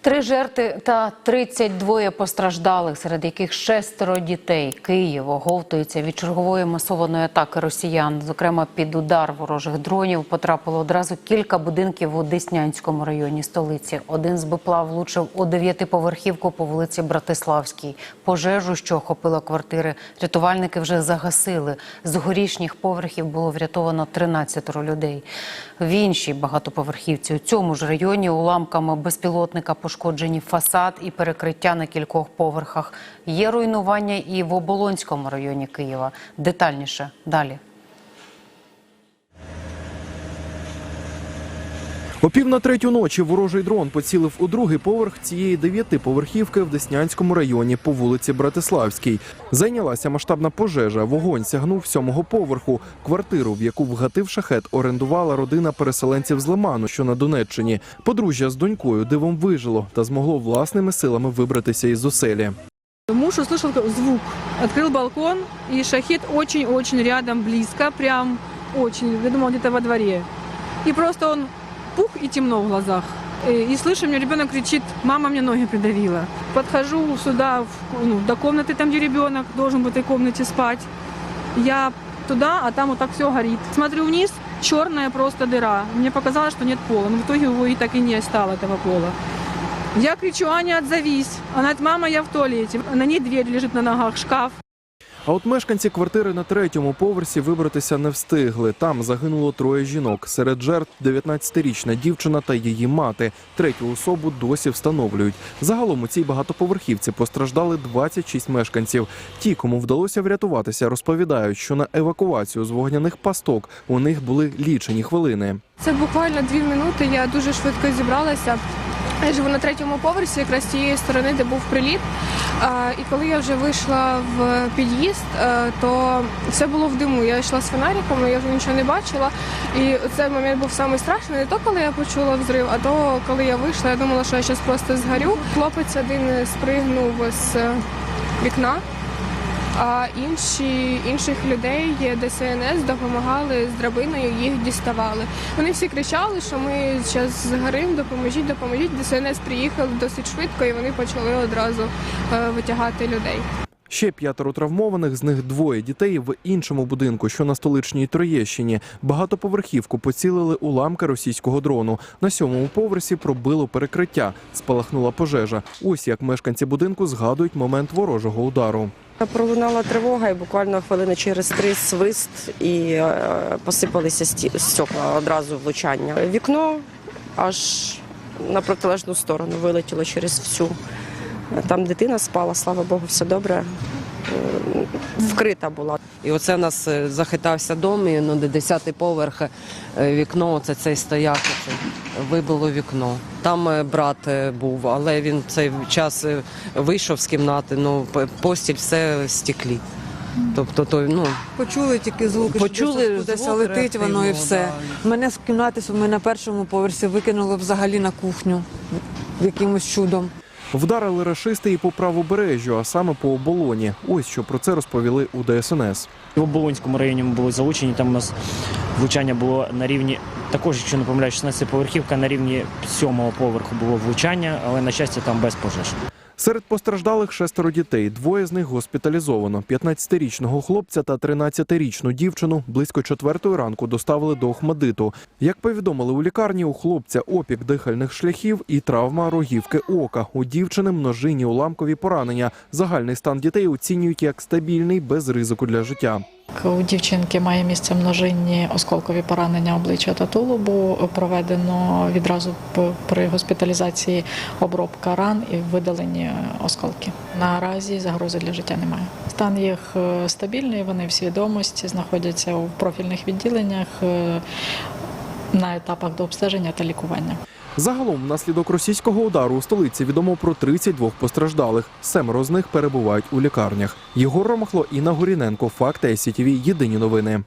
Три жертви та 32 постраждалих, серед яких шестеро дітей. Київ оговтується від чергової масованої атаки росіян. Зокрема, під удар ворожих дронів потрапило одразу кілька будинків у Деснянському районі столиці. Один з БПЛА влучив у дев'ятиповерхівку по вулиці Братиславській. Пожежу, що охопила квартири, рятувальники вже загасили. З горішніх поверхів було врятовано 13 людей. В іншій багатоповерхівці у цьому ж районі уламками безпілотника пошкоджені фасад і перекриття на кількох поверхах. Є руйнування і в Оболонському районі Києва. Детальніше далі. О пів на третю ночі ворожий дрон поцілив у другий поверх цієї дев'ятиповерхівки в Деснянському районі по вулиці Братиславській. Зайнялася масштабна пожежа. Вогонь сягнув сьомого поверху. Квартиру, в яку вгатив шахет, орендувала родина переселенців з Лиману, що на Донеччині. Подружжя з донькою дивом вижило та змогло власними силами вибратися із оселі. Муж услышал звук, открыл балкон, и шахет очень-очень рядом, близко, прям очень, я думала, где-то во дворе. И просто он пух и темно в глазах. Э, И слышу, мне ребенок кричит, мама мне ноги придавила. Подхожу сюда, в- ну, до комнаты, там, где ребенок должен в этой комнате спать. Я туда, а там вот так все горит. Смотрю вниз, черная просто дыра. Мне показалось, что нет пола, но в итоге его и так и не стало, этого пола. Я кричу, Аня, отзовись. Она говорит, мама, я в туалете. На ней дверь лежит на ногах, шкаф. А от мешканці квартири на третьому поверсі вибратися не встигли. Там загинуло троє жінок. Серед жертв 19-річна дівчина та її мати. Третю особу досі встановлюють. Загалом у цій багатоповерхівці постраждали 26 мешканців. Ті, кому вдалося врятуватися, розповідають, що на евакуацію з вогняних пасток у них були лічені хвилини. Це буквально дві минути. Я дуже швидко зібралася. Я живу на третьому поверсі, якраз з тієї сторони, де був приліт. І коли я вже вийшла в під'їзд, е, то все було в диму. Я йшла з фонариком, я вже нічого не бачила. І цей момент був самий страшний. Не то, коли я почула взрив, а то коли я вийшла, я думала, що я зараз просто згорю. Хлопець один спригнув з вікна. А інші інших людей ДСНС допомагали з драбиною, їх діставали. Вони всі кричали, що ми зараз згоримо, допоможіть, допоможіть. ДСНС приїхали досить швидко і вони почали одразу е, витягати людей. Ще п'ятеро травмованих, з них двоє дітей в іншому будинку, що на столичній Троєщині. Багатоповерхівку поцілили уламки російського дрону. На сьомому поверсі пробило перекриття. Спалахнула пожежа. Ось як мешканці будинку згадують момент ворожого удару. Пролунала тривога, і буквально хвилини через три свист і е, посипалися стекла одразу влучання. Вікно аж на протилежну сторону вилетіло через всю. Там дитина спала, слава Богу, все добре. Вкрита була. І оце в нас е, захитався дом, і ну, де 10-й поверх е, вікно, оце цей стояк, оце, вибило вікно. Там е, брат був, але він цей час вийшов з кімнати, ну, постіль все в стеклі. Тобто, то, ну, Почули тільки звуки, Почули що десь звук летить воно і все. Мене з кімнати ми на першому поверсі викинули взагалі на кухню якимось чудом. Вдарили рашисти і по правобережжю, а саме по оболоні. Ось що про це розповіли у ДСНС. В Оболонському районі ми були залучені. Там у нас влучання було на рівні, також, якщо не помиляюсь, 16 поверхівка на рівні сьомого поверху було влучання, але на щастя там без пожеж. Серед постраждалих шестеро дітей. Двоє з них госпіталізовано. 15-річного хлопця та 13-річну дівчину близько четвертої ранку доставили до Охмадиту. Як повідомили у лікарні, у хлопця опік дихальних шляхів і травма рогівки ока. У дівчини множинні уламкові поранення. Загальний стан дітей оцінюють як стабільний, без ризику для життя. У дівчинки має місце множинні осколкові поранення обличчя та тулубу. Проведено відразу при госпіталізації обробка ран і видалені осколки. Наразі загрози для життя немає. Стан їх е, стабільний, вони в свідомості знаходяться у профільних відділеннях е, на етапах до обстеження та лікування. Загалом, внаслідок російського удару у столиці відомо про 32 постраждалих. Семеро з них перебувають у лікарнях. Єгор Ромахло, Інна Горіненко. Факти СІТВ. Єдині новини.